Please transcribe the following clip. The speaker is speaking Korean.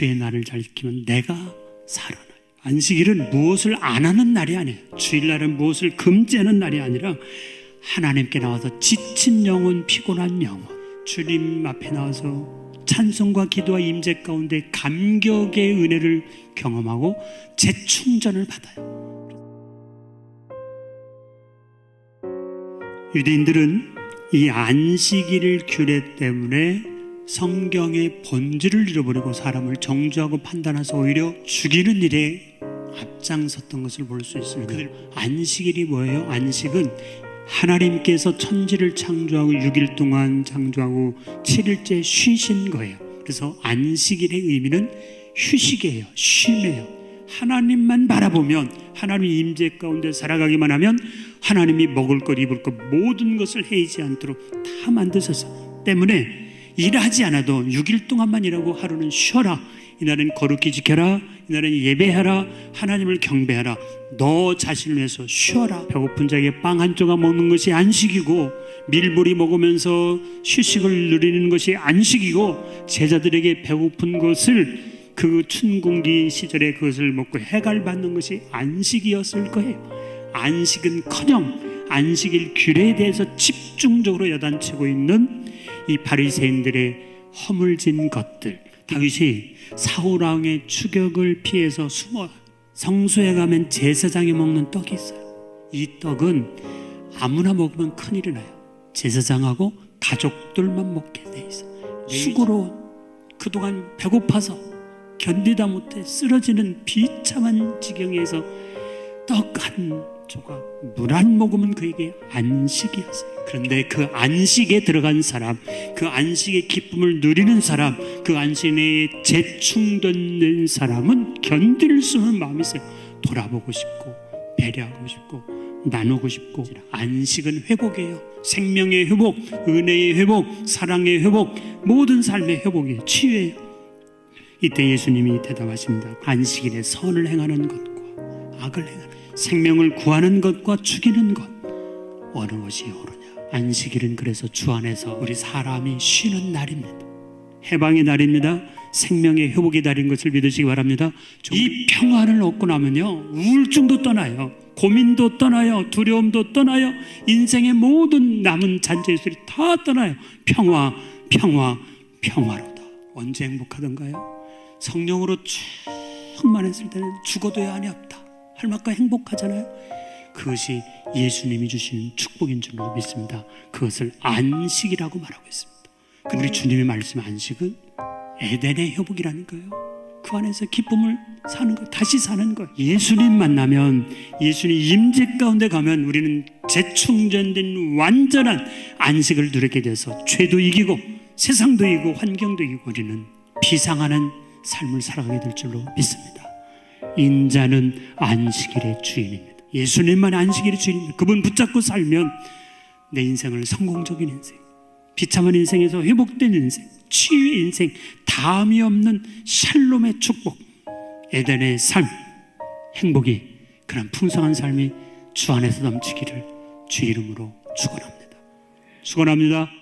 주의 날을 잘 지키면 내가 살아나요. 안식일은 무엇을 안 하는 날이 아니에요. 주일날은 무엇을 금지하는 날이 아니라 하나님께 나와서 지친 영혼, 피곤한 영혼, 주님 앞에 나와서 찬송과 기도와 임재 가운데 감격의 은혜를 경험하고 재충전을 받아요. 유대인들은 이 안식일 규례 때문에 성경의 본질을 잃어버리고 사람을 정죄하고 판단해서 오히려 죽이는 일에 앞장섰던 것을 볼 수 있습니다. 안식일이 뭐예요? 안식은 하나님께서 천지를 창조하고 6일 동안 창조하고 7일째 쉬신 거예요. 그래서 안식일의 의미는 휴식이에요. 쉼이에요. 하나님만 바라보면 하나님 임재 가운데 살아가기만 하면 하나님이 먹을 것 입을 것 모든 것을 해이지 않도록 다 만드셔서 때문에 일하지 않아도 6일 동안만 일하고 하루는 쉬어라. 이날은 거룩히 지켜라. 이날은 예배하라. 하나님을 경배하라. 너 자신을 위해서 쉬어라. 배고픈 자에게 빵 한 조각 먹는 것이 안식이고 밀보리 먹으면서 휴식을 누리는 것이 안식이고 제자들에게 배고픈 것을 그 춘궁기 시절에 그것을 먹고 해갈 받는 것이 안식이었을 거예요. 안식은커녕 안식일 규례에 대해서 집중적으로 여단치고 있는 이 바리새인들의 허물진 것들. 다윗이 사울 왕의 추격을 피해서 숨어 성소에 가면 제사장이 먹는 떡이 있어요. 이 떡은 아무나 먹으면 큰일이 나요. 제사장하고 가족들만 먹게 돼 있어. 수고로운 그동안 배고파서 견디다 못해 쓰러지는 비참한 지경에서 떡 한 조각 물 한 모금은 그에게 안식이었어요. 그런데 그 안식에 들어간 사람, 그 안식의 기쁨을 누리는 사람, 그 안식에 재충전된 사람은 견딜 수 없는 마음이 있어요. 돌아보고 싶고 배려하고 싶고 나누고 싶고 안식은 회복이에요. 생명의 회복, 은혜의 회복, 사랑의 회복, 모든 삶의 회복이에요. 치유예요. 이때 예수님이 대답하십니다. 안식일에 선을 행하는 것과 악을 행하는 생명을 구하는 것과 죽이는 것 어느 것이 옳으냐? 안식일은 그래서 주 안에서 우리 사람이 쉬는 날입니다. 해방의 날입니다. 생명의 회복의 날인 것을 믿으시기 바랍니다. 이 평화를 얻고 나면요 우울증도 떠나요. 고민도 떠나요. 두려움도 떠나요. 인생의 모든 남은 잔재들이 다 떠나요. 평화, 평화, 평화로다. 언제 행복하던가요? 성령으로 충만했을 때는 죽어도 야한이 없다. 할 만큼 행복하잖아요. 그것이 예수님이 주신 축복인 줄로 믿습니다. 그것을 안식이라고 말하고 있습니다. 우리 주님의 말씀 안식은 에덴의 회복이라니까요. 그 안에서 기쁨을 사는 것, 다시 사는 것. 예수님 만나면 예수님 임재 가운데 가면 우리는 재충전된 완전한 안식을 누리게 돼서 죄도 이기고 세상도 이기고 환경도 이기고 우리는 비상하는 삶을 살아가게 될 줄로 믿습니다. 인자는 안식일의 주인입니다. 예수님만 안식일의 주인입니다. 그분 붙잡고 살면 내 인생을 성공적인 인생, 비참한 인생에서 회복된 인생, 치유의 인생, 다음이 없는 샬롬의 축복, 에덴의 삶, 행복이 그런 풍성한 삶이 주 안에서 넘치기를 주 이름으로 축원합니다. 축원합니다.